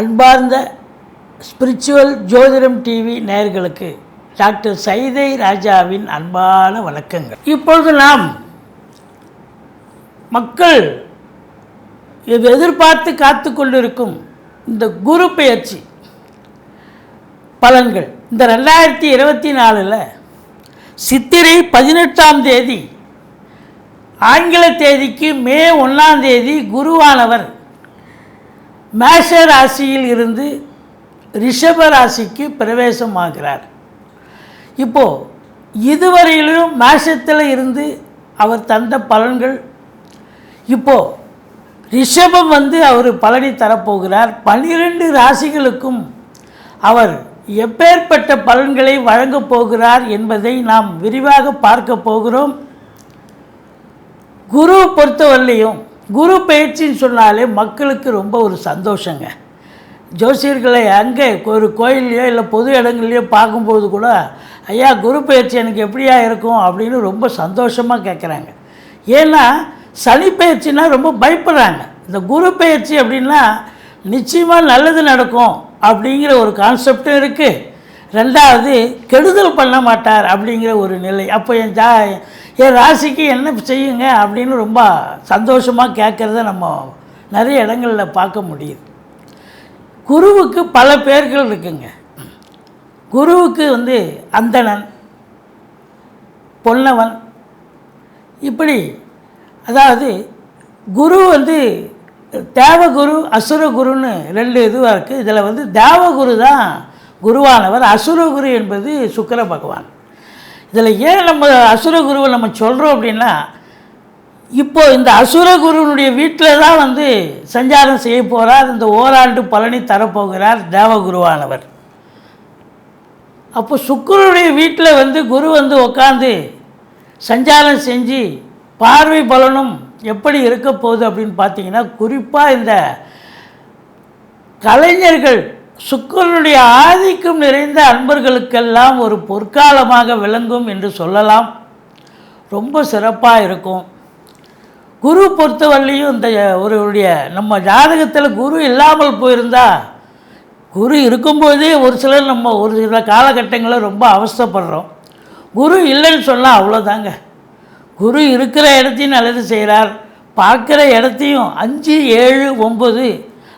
அன்பார்ந்த ஸ்பிரிச்சுவல் ஜோதிடம் டிவி நேயர்களுக்கு டாக்டர் சைதை ராஜாவின் அன்பான வணக்கங்கள். இப்பொழுது நாம் மக்கள் இது எதிர்பார்த்து காத்து கொண்டிருக்கும் இந்த குரு பெயர்ச்சி பலன்கள். இந்த ரெண்டாயிரத்தி இருபத்தி நாலில் சித்திரை பதினெட்டாம் தேதி ஆங்கில தேதிக்கு மே ஒன்றாம் தேதி குருவானவர் மேஷ ராசியில் இருந்து ரிஷப ராசிக்கு பிரவேசமாகிறார். இப்போது இதுவரையிலும் மேஷத்தில் இருந்து அவர் தந்த பலன்கள் இப்போது ரிஷபம் வந்து அவர் பலனை தரப்போகிறார். பன்னிரெண்டு ராசிகளுக்கும் அவர் எப்பேற்பட்ட பலன்களை வழங்கப் போகிறார் என்பதை நாம் விரிவாக பார்க்க போகிறோம். குரு பொறுத்தவரையிலையும் குரு பயிற்சின்னு சொன்னாலே மக்களுக்கு ரொம்ப ஒரு சந்தோஷங்க. ஜோசியர்களை அங்கே ஒரு கோயில்லையோ இல்லை பொது இடங்கள்லையோ பார்க்கும்போது கூட ஐயா குரு பயிற்சி எனக்கு எப்படியா இருக்கும்? அப்படின்னு ரொம்ப சந்தோஷமாக கேட்குறாங்க ஏன்னா சனி பயிற்சினா ரொம்ப பயப்படுறாங்க. இந்த குரு பயிற்சி அப்படின்னா நிச்சயமாக நல்லது நடக்கும் அப்படிங்கிற ஒரு கான்செப்டும் இருக்குது ரெண்டாவது கெடுதல் பண்ண மாட்டார் அப்படிங்கிற ஒரு நிலை. அப்போ என் ஜா என் ராசிக்கு என்ன செய்யுங்க அப்படின்னு ரொம்ப சந்தோஷமாக கேட்குறத நம்ம நிறைய இடங்களில் பார்க்க முடியுது. குருவுக்கு பல பேர்கள் இருக்குங்க. குருவுக்கு வந்து அந்தணன் பொன்னவன் இப்படி அதாவது குரு வந்து தேவகுரு அசுரகுருன்னு ரெண்டு இதுவாக இருக்குது இதில் வந்து தேவகுரு தான் குருவானவர் அசுரகுரு என்பது சுக்கிர பகவான். இதில் ஏன் நம்ம அசுரகுருவை நம்ம சொல்கிறோம் அப்படின்னா இப்போ இந்த அசுரகுருவனுடைய வீட்டில் தான் வந்து சஞ்சாரம் செய்ய போகிறார் இந்த ஓராண்டு பலனை தரப்போகிறார் தேவகுருவானவர். அப்போ சுக்கரனுடைய வீட்டில் வந்து குரு வந்து உட்காந்து சஞ்சாரம் செஞ்சு பார்வை பலனும் எப்படி இருக்க போகுது அப்படின்னு பார்த்தீங்கன்னா குறிப்பாக இந்த கலைஞர்கள் சுக்கரனுடைய ஆதிக்கம் நிறைந்த அன்பர்களுக்கெல்லாம் ஒரு பொற்காலமாக விளங்கும் என்று சொல்லலாம். ரொம்ப சிறப்பாக இருக்கும். குரு பொறுத்தவரையும் இந்த ஒருவருடைய நம்ம ஜாதகத்தில் குரு இல்லாமல் போயிருந்தா குரு இருக்கும்போதே ஒரு சிலர் நம்ம ஒரு சில காலகட்டங்களில் ரொம்ப அவஸ்தைப்படுறோம். குரு இல்லைன்னு சொன்னால் அவ்வளோதாங்க குரு இருக்கிற இடத்தையும் நல்லது செய்கிறார் பார்க்குற இடத்தையும் அஞ்சு ஏழு ஒம்பது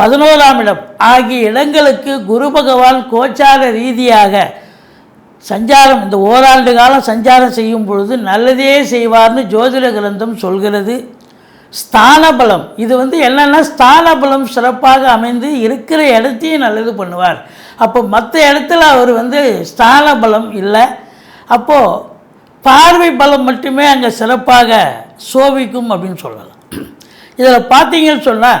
பதினோராம் இடம். ஆகிய இடங்களுக்கு குரு பகவான் கோச்சார ரீதியாக சஞ்சாரம் இந்த ஓராண்டு காலம் சஞ்சாரம் செய்யும் பொழுது நல்லதே செய்வார்னு ஜோதிட கிரந்தம் சொல்கிறது. ஸ்தான பலம் இது வந்து என்னென்னா ஸ்தான பலம் சிறப்பாக அமைந்து இருக்கிற இடத்தையும் நல்லது பண்ணுவார். அப்போ மற்ற இடத்துல அவர் வந்து ஸ்தான பலம் இல்லை. அப்போது பார்வை பலம் மட்டுமே அங்கே சிறப்பாக சோபிக்கும் அப்படின்னு சொல்லலாம். இதில் பார்த்தீங்கன்னு சொன்னால்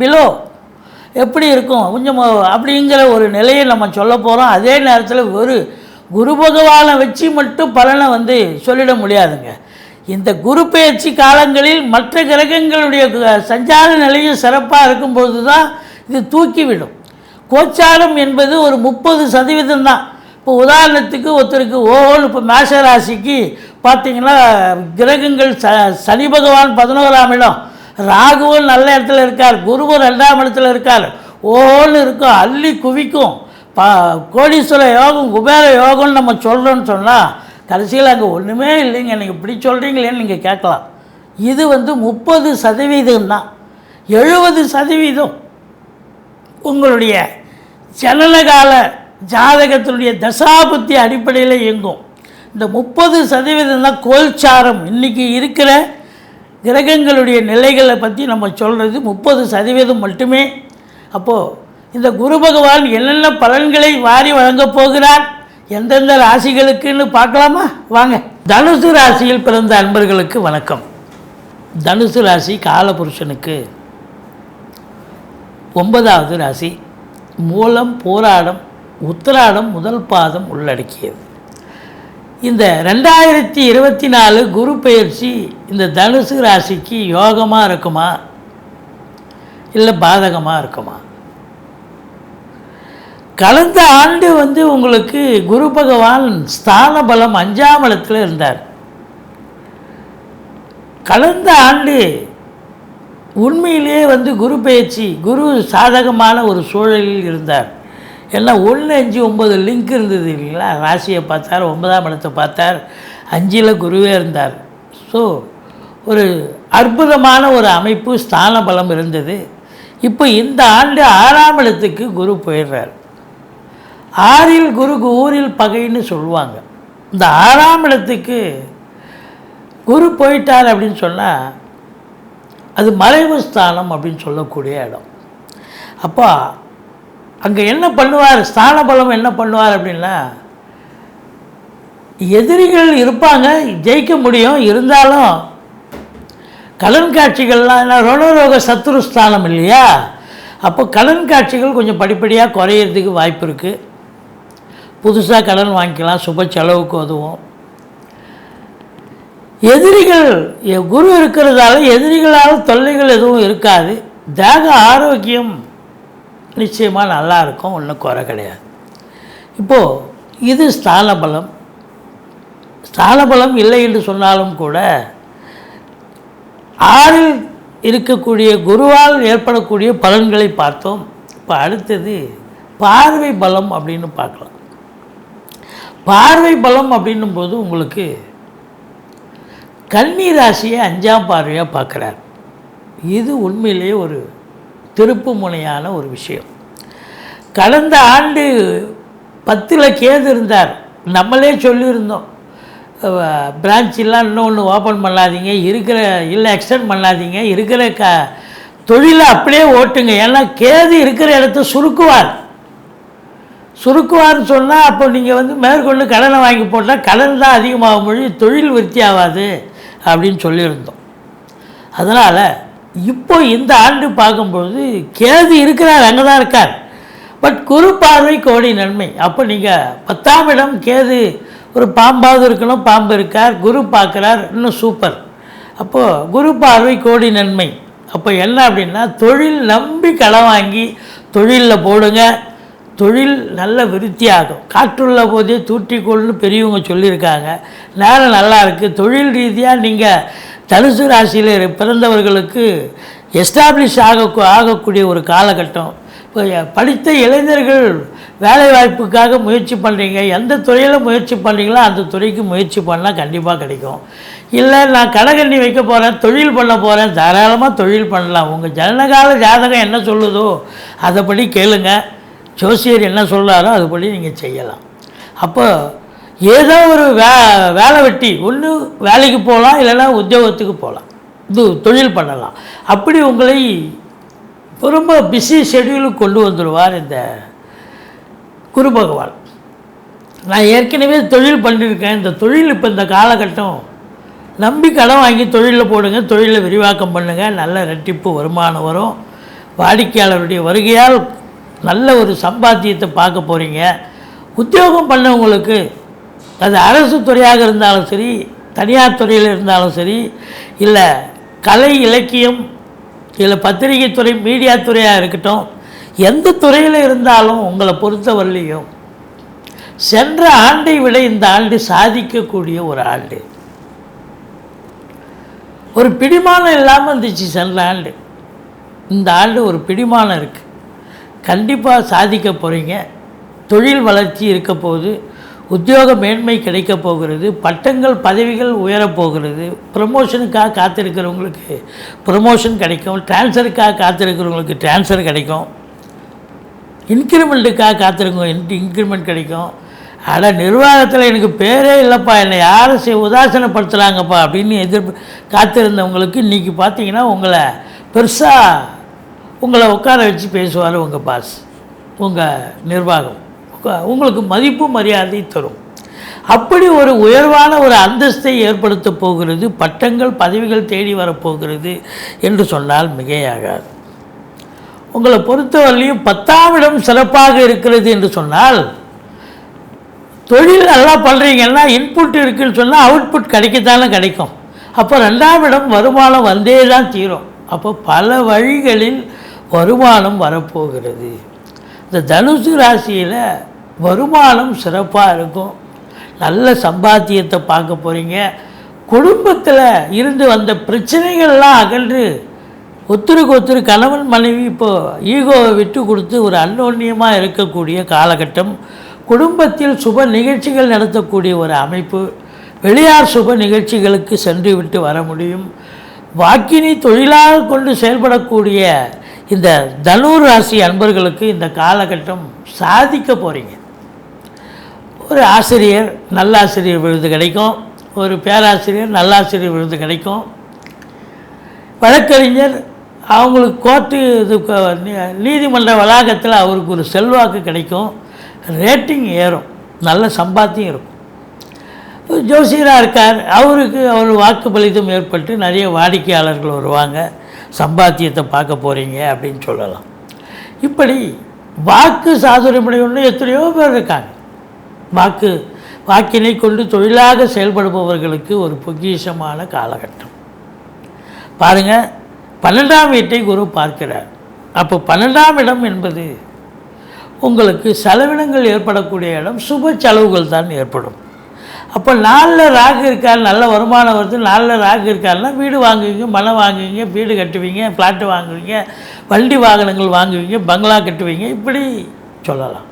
பிலோ எப்படி இருக்கும்? கொஞ்சம் அப்படிங்கிற ஒரு நிலையை நம்ம சொல்ல போகிறோம் அதே நேரத்தில் ஒரு குரு பகவானை வச்சு மட்டும் பலனை வந்து சொல்லிட முடியாதுங்க. இந்த குரு பயிற்சி காலங்களில் மற்ற கிரகங்களுடைய சஞ்சார நிலையும் சிறப்பாக இருக்கும்போது தான் இது தூக்கிவிடும். கோச்சாரம் என்பது ஒரு முப்பது சதவீதம் தான். இப்போ உதாரணத்துக்கு ஒருத்தருக்கு ஓஹோன்னு இப்போ மேஷ ராசிக்கு பார்த்தீங்கன்னா கிரகங்கள் ச சனி பகவான் பதினோராம் இடம். ராகுவும் நல்ல இடத்துல இருக்கார் குருவும் ரெண்டாம் இடத்துல இருக்கார். ஓன்னு இருக்கும் அள்ளி குவிக்கும். பா கோடீஸ்வர யோகம் குபேர யோகம்னு நம்ம சொல்கிறோன்னு சொன்னால் கடைசியில் அங்கே ஒன்றுமே இல்லைங்க. நீங்கள் இப்படி சொல்கிறீங்களேன்னு நீங்கள் கேட்கலாம். இது வந்து முப்பது சதவீதம் தான் எழுபது சதவீதம். உங்களுடைய ஜனனகால ஜாதகத்தினுடைய தசாபுத்தி அடிப்படையில் இயங்கும். இந்த முப்பது சதவீதம் தான் கோல்சாரம். இன்றைக்கி இருக்கிற கிரகங்களுடைய நிலைகளை பற்றி நம்ம சொல்கிறது முப்பது சதவீதம் மட்டுமே. அப்போது இந்த குரு பகவான் என்னென்ன பலன்களை வாரி வழங்கப் போகிறார்? எந்தெந்த ராசிகளுக்குன்னு பார்க்கலாமா? வாங்க. தனுசு ராசியில் பிறந்த அன்பர்களுக்கு வணக்கம். தனுசு ராசி காலபுருஷனுக்கு ஒன்பதாவது ராசி. மூலம் போராடம் உத்திராடம் முதல் பாதம் உள்ளடக்கியது. இந்த ரெண்டாயிரத்தி இருபத்தி நாலு குரு பயிற்சி இந்த தனுசு ராசிக்கு யோகமாக இருக்குமா? இல்லை பாதகமாக இருக்குமா? கலந்த ஆண்டு வந்து உங்களுக்கு குரு பகவான் ஸ்தான பலம் அஞ்சாம் இடத்தில் இருந்தார். கலந்த ஆண்டு உண்மையிலேயே வந்து குரு பயிற்சி குரு சாதகமான ஒரு சூழலில் இருந்தார். ஏன்னா ஒன்று அஞ்சு ஒம்பது லிங்க் இருந்தது இல்லைங்களா? ராசியை பார்த்தார் ஒன்பதாம் இடத்தை பார்த்தார் அஞ்சில் குருவே இருந்தார். ஸோ ஒரு அற்புதமான ஒரு அமைப்பு ஸ்தான பலம் இருந்தது. இப்போ இந்த ஆண்டு ஆறாம் இடத்துக்கு குரு போயிடுறார். ஆறில் குருக்கு ஊரில் பகைன்னு சொல்லுவாங்க. இந்த ஆறாம் இடத்துக்கு குரு போயிட்டார் அப்படின்னு சொன்னால் அது மறைவு ஸ்தானம் அப்படின்னு சொல்லக்கூடிய இடம். அப்போ அங்கே என்ன பண்ணுவார்? ஸ்தான பலம் என்ன பண்ணுவார் அப்படின்னா எதிரிகள் இருப்பாங்க ஜெயிக்க முடியும். இருந்தாலும் கடன் காட்சிகள்லாம் என்ன? ரோணரோக சத்துரு ஸ்தானம் இல்லையா? அப்போ கடன் காட்சிகள் கொஞ்சம் படிப்படியாக குறையிறதுக்கு வாய்ப்பு இருக்குது புதுசாக கடன் வாங்கிக்கலாம். சுப செலவுக்கு உதவும். எதிரிகள் எ- குரு இருக்கிறதால எதிரிகளால் தொல்லைகள் எதுவும் இருக்காது. தேக ஆரோக்கியம் நிச்சயமாக நல்லா இருக்கும் ஒன்றும் குறை கிடையாது. இப்போது இது ஸ்தானபலம். ஸ்தானபலம் இல்லை என்று சொன்னாலும் கூட ஆறில் இருக்கக்கூடிய குருவால் ஏற்படக்கூடிய பலன்களை பார்த்தோம். இப்போ அடுத்தது பார்வை பலம் அப்படின்னு பார்க்கலாம். பார்வை பலம் அப்படின்னும் போது உங்களுக்கு கன்னி ராசியை அஞ்சாம் பார்வையாக பார்க்குறார். இது உண்மையிலேயே ஒரு திருப்பு முனையான ஒரு விஷயம். கடந்த ஆண்டு பத்தில் கேது இருந்தார். நம்மளே சொல்லியிருந்தோம். பிரான்ச்செல்லாம் இன்னொன்று ஓப்பன் பண்ணாதீங்க இருக்கிற இல்லை எக்ஸ்டெண்ட் பண்ணாதீங்க இருக்கிற க தொழிலை அப்படியே ஓட்டுங்க. ஏன்னா கேது இருக்கிற இடத்த சுருக்குவார். சுருக்குவார்னு சொன்னால் அப்போ நீங்கள் வந்து மேற்கொண்டு கடனை வாங்கி போட்டால் கடன் தான் அதிகமாகும் மொழி தொழில் விருத்தி ஆகாது அப்படின்னு சொல்லியிருந்தோம். அதனால் இப்போ இந்த ஆண்டு பார்க்கும்பொழுது கேது இருக்கிறார் அங்கே தான் இருக்கார். பட் குரு பார்வை கோடி நன்மை. அப்போ நீங்கள் பத்தாம் இடம் கேது ஒரு பாம்பாவது இருக்கணும் பாம்பு இருக்கார் குரு பார்க்குறார் இன்னும் சூப்பர் அப்போது குரு பார்வை கோடி நன்மை. அப்போ என்ன அப்படின்னா தொழில் நம்பி களை வாங்கி தொழிலில் போடுங்க. தொழில் நல்ல விருத்தியாகும். காற்றுள்ள போதே தூற்றிக்கொள்னு பெரியவங்க சொல்லியிருக்காங்க. நேரம் நல்லா இருக்குது தொழில் ரீதியாக நீங்கள் தனுசு ராசியில் பிறந்தவர்களுக்கு எஸ்டாப்ளிஷ் ஆக ஆகக்கூடிய ஒரு காலகட்டம். இப்போ படித்த இளைஞர்கள் வேலை வாய்ப்புக்காக முயற்சி பண்ணுறீங்க எந்த துறையில் முயற்சி பண்ணுறீங்களோ அந்த துறைக்கு முயற்சி பண்ணால் கண்டிப்பாக கிடைக்கும். இல்லை நான் கடைகண்ணி வைக்க போகிறேன் தொழில் பண்ண போகிறேன் தாராளமாக தொழில் பண்ணலாம். உங்கள் ஜனனகால ஜாதகம் என்ன சொல்லுதோ அதைப்படி கேளுங்க. ஜோசியர் என்ன சொல்கிறாரோ அதுபடி நீங்கள் செய்யலாம். அப்போ ஏதோ ஒரு வே வேலை வெட்டி ஒன்று வேலைக்கு போகலாம் இல்லைன்னா உத்தியோகத்துக்கு போகலாம் இது தொழில் பண்ணலாம். அப்படி உங்களை ரொம்ப பிஸி ஷெட்யூலுக்கு கொண்டு வந்துடுவார் இந்த குரு பகவான். நான் ஏற்கனவே தொழில் பண்ணியிருக்கேன். இந்த தொழில் இப்போ இந்த காலகட்டம் நம்பி கடன் வாங்கி தொழிலில் போடுங்க தொழிலை விரிவாக்கம் பண்ணுங்கள் நல்ல ரெட்டிப்பு வருமானம் வரும். வாடிக்கையாளருடைய வருகையால் நல்ல ஒரு சம்பாத்தியத்தை பார்க்க போகிறீங்க உத்தியோகம் பண்ணவங்களுக்கு அது அரசு துறையாக இருந்தாலும் சரி தனியார் துறையில் இருந்தாலும் சரி இல்லை கலை இலக்கியம் இல்லை பத்திரிகை துறை மீடியா துறையாக இருக்கட்டும் எந்த துறையில் இருந்தாலும் உங்களை பொறுத்தவரையிலையும் சென்ற ஆண்டை விட இந்த ஆண்டு சாதிக்கக்கூடிய ஒரு ஆண்டு. ஒரு பிடிமானம் இல்லாமல் இருந்துச்சு சென்ற ஆண்டு. இந்த ஆண்டு ஒரு பிடிமானம் இருக்குது கண்டிப்பாக சாதிக்க போகிறீங்க தொழில் வளர்ச்சி இருக்க போகுது. உத்தியோக மேன்மை கிடைக்க போகிறது பட்டங்கள் பதவிகள் உயரப் போகிறது. ப்ரமோஷனுக்காக காத்திருக்கிறவங்களுக்கு ப்ரமோஷன் கிடைக்கும். ட்ரான்ஸ்ஃபருக்காக காத்திருக்கிறவங்களுக்கு ட்ரான்ஸ்ஃபர் கிடைக்கும். இன்க்ரிமெண்ட்டுக்காக காத்திருக்கோம் இன்ட் இன்க்ரிமெண்ட் கிடைக்கும். ஆனால் நிர்வாகத்தில் எனக்கு பேரே இல்லைப்பா. என்னை யாரும் செய் உதாசனப்படுத்துகிறாங்கப்பா அப்படின்னு எதிர்ப்பு காத்திருந்தவங்களுக்கு இன்றைக்கி பார்த்தீங்கன்னா உங்களை பெருசாக உங்களை உட்கார வச்சு பேசுவார் உங்கள் பாஸ் உங்கள் நிர்வாகம். உங்களுக்கு மதிப்பு மரியாதை தரும். அப்படி ஒரு உயர்வான ஒரு அந்தஸ்தை ஏற்படுத்த போகிறது பட்டங்கள் பதவிகள் தேடி வரப்போகிறது என்று சொன்னால் மிகையாகாது. உங்களை பொறுத்தவரையிலையும் பத்தாம் இடம் சிறப்பாக இருக்கிறது என்று சொன்னால் தொழில் நல்லா பண்ணுறீங்கன்னா இன்புட் இருக்குதுன்னு சொன்னால் அவுட்புட் கிடைக்கத்தானே கிடைக்கும். அப்போ ரெண்டாம் இடம் வருமானம் வந்தே தான் தீரும். அப்போ பல வழிகளில் வருமானம் வரப்போகிறது. இந்த தனுசு ராசியில் வருமானம் சிறப்பாக இருக்கும். நல்ல சம்பாத்தியத்தை பார்க்க போகிறீங்க குடும்பத்தில் இருந்து வந்த பிரச்சனைகள்லாம் அகன்று ஒத்தருக்கு ஒத்தர் கணவன் மனைவி இப்போ ஈகோவை விட்டு கொடுத்து ஒரு அன்னோன்யமாக இருக்கக்கூடிய காலகட்டம். குடும்பத்தில் சுப நிகழ்ச்சிகள் நடத்தக்கூடிய ஒரு அமைப்பு. வெளியார் சுப நிகழ்ச்சிகளுக்கு சென்று விட்டு வர முடியும். வாக்கினை தொழிலாக கொண்டு செயல்படக்கூடிய இந்த தனுர் ராசி அன்பர்களுக்கு இந்த காலகட்டம் சாதிக்க போகிறீங்க ஒரு ஆசிரியர் நல்லாசிரியர் விருது கிடைக்கும். ஒரு பேராசிரியர் நல்லாசிரியர் விருது கிடைக்கும். வழக்கறிஞர் அவங்களுக்கு கோர்ட்டு இது நீதிமன்ற வளாகத்தில் அவருக்கு ஒரு செல்வாக்கு கிடைக்கும். ரேட்டிங் ஏறும். நல்ல சம்பாத்தியம் இருக்கும். ஜோசியராக இருக்கார். அவருக்கு அவர் வாக்கு பலிதம் ஏற்பட்டு நிறைய வாடிக்கையாளர்கள் வருவாங்க. சம்பாத்தியத்தை பார்க்க போகிறீங்க அப்படின்னு சொல்லலாம். இப்படி வாக்கு சாதுரியமுடையவன்னு எத்தனையோ பேர் இருக்காங்க. வாக்கு வாக்கினை கொண்டு தொழிலாக செயல்படுபவர்களுக்கு ஒரு பொக்கிஷமான காலகட்டம். பாருங்கள் பன்னெண்டாம் வீட்டை குரு பார்க்கிறார். அப்போ பன்னெண்டாம் இடம் என்பது உங்களுக்கு செலவினங்கள் ஏற்படக்கூடிய இடம் சுப செலவுகள் தான் ஏற்படும். அப்போ நாளில் ராகு இருக்கார் நல்ல வருமானம் வருது நாளில் ராகு இருக்காருன்னா வீடு வாங்குவீங்க மனம் வாங்குவீங்க வீடு கட்டுவீங்க ஃப்ளாட்டு வாங்குவீங்க வண்டி வாகனங்கள் வாங்குவீங்க பங்களா கட்டுவீங்க இப்படி சொல்லலாம்.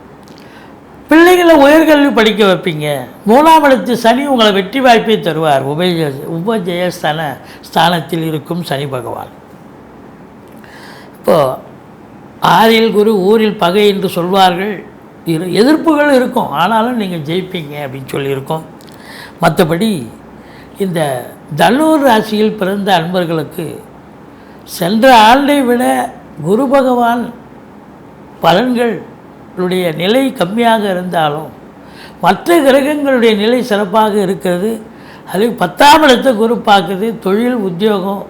பிள்ளைகளை உயர்கல்வி படிக்க வைப்பீங்க. மூணாம் இடத்து சனி உங்களை வெற்றி வாய்ப்பை தருவார். உபய உபஜயஸ்தான ஸ்தானத்தில் இருக்கும் சனி பகவான். இப்போது ஆறில் குரு ஊரில் பகை என்று சொல்வார்கள். இரு எதிர்ப்புகள் இருக்கும். ஆனாலும் நீங்கள் ஜெயிப்பீங்க அப்படின்னு சொல்லியிருக்கோம். மற்றபடி இந்த தனுர் ராசியில் பிறந்த அன்பர்களுக்கு சென்ற ஆண்டை விட குரு பகவான் பலன்களுடைய நிலை கம்மியாக இருந்தாலும் மற்ற கிரகங்களுடைய நிலை சிறப்பாக இருக்கிறது. அது பத்தாம் இடத்தை குரு பார்க்குது. தொழில் உத்தியோகம்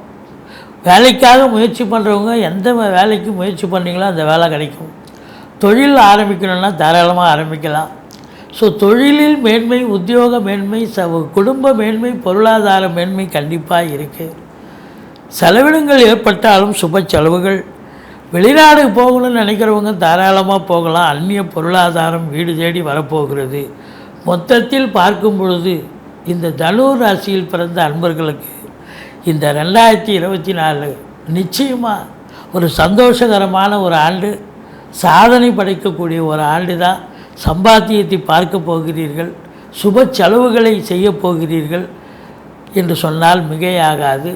வேலைக்காக முயற்சி பண்ணுறவங்க எந்த வேலைக்கு முயற்சி பண்ணீங்களோ அந்த வேலை கிடைக்கும். தொழில் ஆரம்பிக்கணும்னா தாராளமாக ஆரம்பிக்கலாம். ஸோ தொழிலில் மேன்மை உத்தியோக மேன்மை ச குடும்ப மேன்மை பொருளாதார மேன்மை கண்டிப்பாக இருக்குது செலவினங்கள் ஏற்பட்டாலும் சுப செலவுகள் வெளிநாடு போகணும்னு நினைக்கிறவங்க தாராளமாக போகலாம். அந்நிய பொருளாதாரம் வீடு தேடி வரப்போகிறது. மொத்தத்தில் பார்க்கும் பொழுது இந்த தனுர் ராசியில் பிறந்த அன்பர்களுக்கு இந்த ரெண்டாயிரத்தி இருபத்தி நாலு நிச்சயமாக ஒரு சந்தோஷகரமான ஒரு ஆண்டு சாதனை படைக்கக்கூடிய ஒரு ஆண்டு தான் சம்பாத்தியத்தை பார்க்க போகிறீர்கள். சுப செலவுகளை செய்ய போகிறீர்கள் என்று சொன்னால் மிகையாகாது.